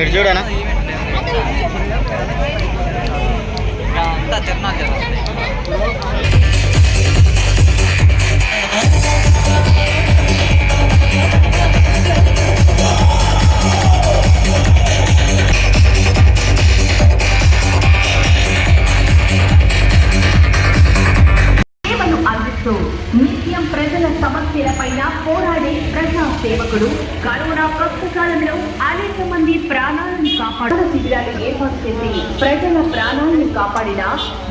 ఇటు చూడనా అంతా తిరునాలు పుస్తకాలలో అనేక మంది ప్రాణాలను కాపాడు శిబిరాలు ఏర్పాటు చేసి ప్రజల ప్రాణాలను కాపాడిన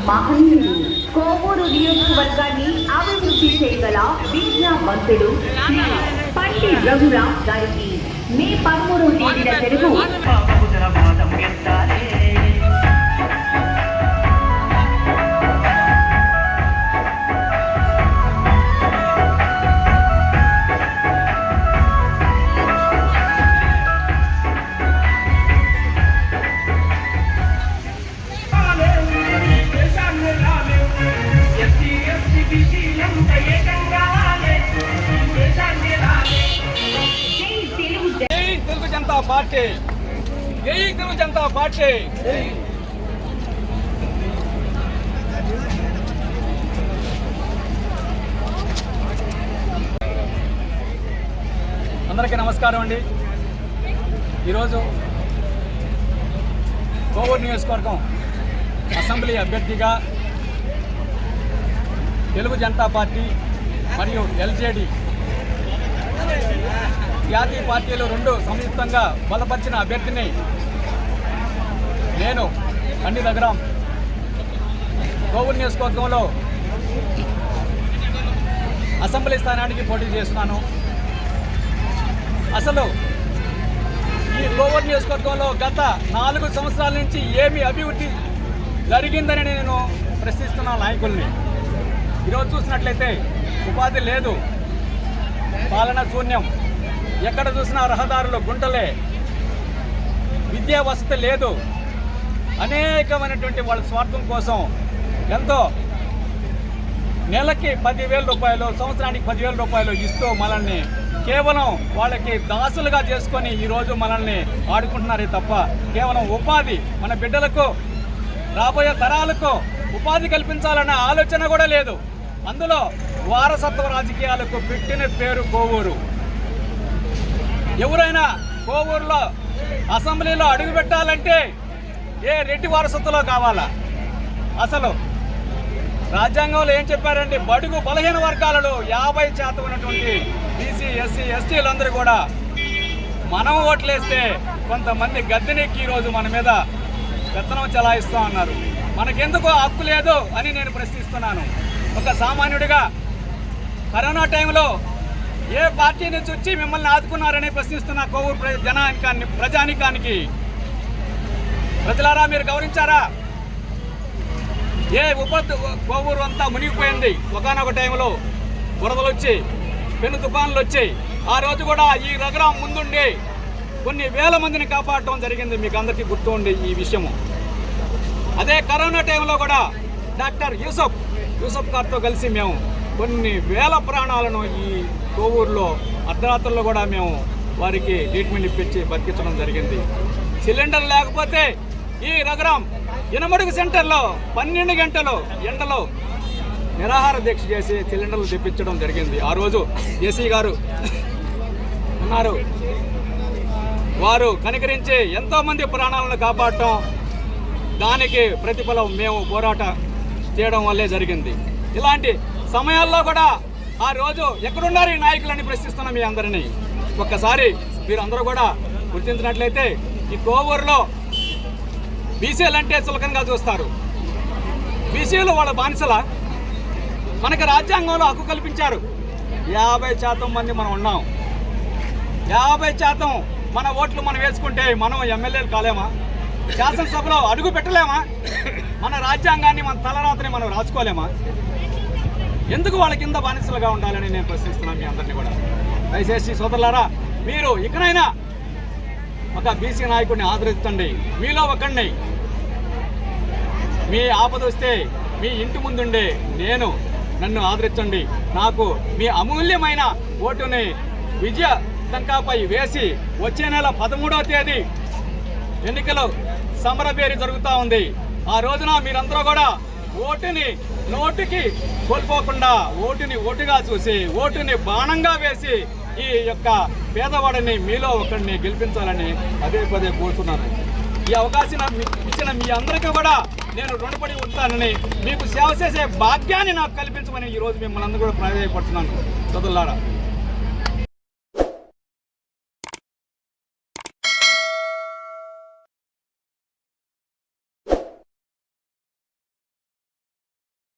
మహనీయుడు కోవూరు నియోజకవర్గాన్ని అభివృద్ధి చేయగల విద్యావంతుడు పండి రఘురాం గారికి. మే పదమూడవ తేదీన తెలుగు. తెలుగు జై తెలుగు జనతా పార్టీ జై తెలుగు జనతా పార్టీ అందరికీ నమస్కారం అండి. ఈరోజు కోవూరు నియోజకవర్గం అసెంబ్లీ అభ్యర్థిగా తెలుగు జనతా పార్టీ మరియు ఎల్జేడి జాతీయ పార్టీలు రెండు సంయుక్తంగా బలపరిచిన అభ్యర్థిని నేను అన్ని నగరం కోవూరు నియోజకవర్గంలో అసెంబ్లీ స్థానానికి పోటీ చేస్తున్నాను. అసలు ఈ కోవూరు నియోజకవర్గంలో గత నాలుగు సంవత్సరాల నుంచి ఏమి అభివృద్ధి జరిగిందని నేను ప్రశ్నిస్తున్న నాయకుల్ని ఈరోజు చూసినట్లయితే ఉపాధి లేదు. పాలన శూన్యం. ఎక్కడ చూసినా రహదారులు గుంటలే. విద్యా వసతి లేదు. అనేకమైనటువంటి వాళ్ళ స్వార్థం కోసం ఎంతో నెలకి పదివేల రూపాయలు సంవత్సరానికి పదివేల రూపాయలు ఇస్తూ మనల్ని కేవలం వాళ్ళకి దాసులుగా చేసుకొని ఈరోజు మనల్ని ఆడుకుంటున్నారే తప్ప కేవలం ఉపాధి మన బిడ్డలకు రాబోయే తరాలకు ఉపాధి కల్పించాలన్న ఆలోచన కూడా లేదు. అందులో వారసత్వ రాజకీయాలకు పెట్టిన పేరు కోవూరు. ఎవరైనా కోవూరులో అసెంబ్లీలో అడుగు పెట్టాలంటే ఏ రెడ్డి వారసత్వంలో కావాలా? అసలు రాజ్యాంగంలో ఏం చెప్పారంటే బడుగు బలహీన వర్గాలలో యాభై శాతం ఉన్నటువంటి బీసీ ఎస్సీ ఎస్టీలందరూ కూడా మనం ఓట్లేస్తే కొంతమంది గద్దెనెక్కి ఈరోజు మన మీద పెత్తనం చలాయిస్తూ ఉన్నారు. మనకెందుకు హక్కు లేదు అని నేను ప్రశ్నిస్తున్నాను. ఒక సామాన్యుడిగా కరోనా టైంలో ఏ పార్టీ నుంచి వచ్చి మిమ్మల్ని ఆదుకున్నారని ప్రశ్నిస్తున్న కోవూరు ప్ర- జనానికాన్ని ప్రజానికానికి ప్రజలారా మీరు గౌరవించారా? ఏ ఉపద్దు కోవూరు అంతా మునిగిపోయింది. ఒకనొక టైంలో వరదలు వచ్చి పెను తుఫాన్లు వచ్చాయి ఆ రోజు కూడా ఈ నగరం ముందుండి కొన్ని వేల మందిని కాపాడటం జరిగింది. మీకు అందరికీ గుర్తు ఈ విషయము. అదే కరోనా టైంలో కూడా డాక్టర్ యూసఫ్ యూసఫ్ గారితో కలిసి మేము కొన్ని వేల ప్రాణాలను ఈ కోవూరులో అర్ధరాత్రుల్లో కూడా మేము వారికి ట్రీట్మెంట్ ఇప్పించి బతికించడం జరిగింది. సిలిండర్ లేకపోతే ఈ నగరం ఇనమడుగు సెంటర్లో పన్నెండు గంటలు ఎండలో నిరాహార దీక్ష చేసి సిలిండర్లు తెప్పించడం జరిగింది. ఆ రోజు ఏసీ గారు ఉన్నారు. వారు కనికరించి ఎంతోమంది ప్రాణాలను కాపాడటం దానికి ప్రతిఫలం మేము పోరాట చేయడం వల్లే జరిగింది. ఇలాంటి సమయాల్లో కూడా ఆ రోజు ఎక్కడున్నారు ఈ నాయకులని ప్రశ్నిస్తున్నాం మీ అందరినీ. ఒక్కసారి మీరు అందరూ కూడా గుర్తించినట్లయితే ఈ కోవూరులో బీసీలు అంటే చులకంగా చూస్తారు. బీసీలు వాళ్ళ బానిసల? మనకి రాజ్యాంగంలో హక్కు కల్పించారు. యాభై శాతం మంది మనం ఉన్నాం. యాభై శాతం మన ఓట్లు మనం వేసుకుంటే మనం ఎమ్మెల్యేలు కాలేమా? శాసనసభలో అడుగు పెట్టలేమా? మన రాజ్యాంగాన్ని మన తలరాతని మనం రాసుకోలేమా ఎందుకు వాళ్ళ కింద బానిసలుగా ఉండాలని నేను ప్రశ్నిస్తున్నాను మీ అందరినీ కూడా? దయచేసి సోదరులారా మీరు ఇకనైనా ఒక బీసీ నాయకుడిని ఆదరించండి. మీలో ఒకడిని మీ ఆపద వస్తే మీ ఇంటి ముందుండే నేను నన్ను ఆదరించండి. నాకు మీ అమూల్యమైన ఓటుని విజయ దంకాపై వేసి వచ్చే నెల పదమూడవ తేదీ ఎన్నికలు సమరభేరి జరుగుతూ ఉంది. ఆ రోజున మీరందరూ కూడా ఓటుని నోటికి కోల్పోకుండా ఓటుని ఓటుగా చూసి ఓటుని బాణంగా వేసి ఈ యొక్క పేదవాడిని మీలో ఒకరిని గెలిపించాలని అదే పదే కోరుతున్నాను. ఈ అవకాశం ఇచ్చిన మీ అందరికీ కూడా నేను రుణపడి ఉంటానని మీకు సేవ చేసే భాగ్యాన్ని నాకు కల్పించమని ఈరోజు మిమ్మల్ని అందరూ కూడా ప్రాధాన్యపడుతున్నాను చదువులారా.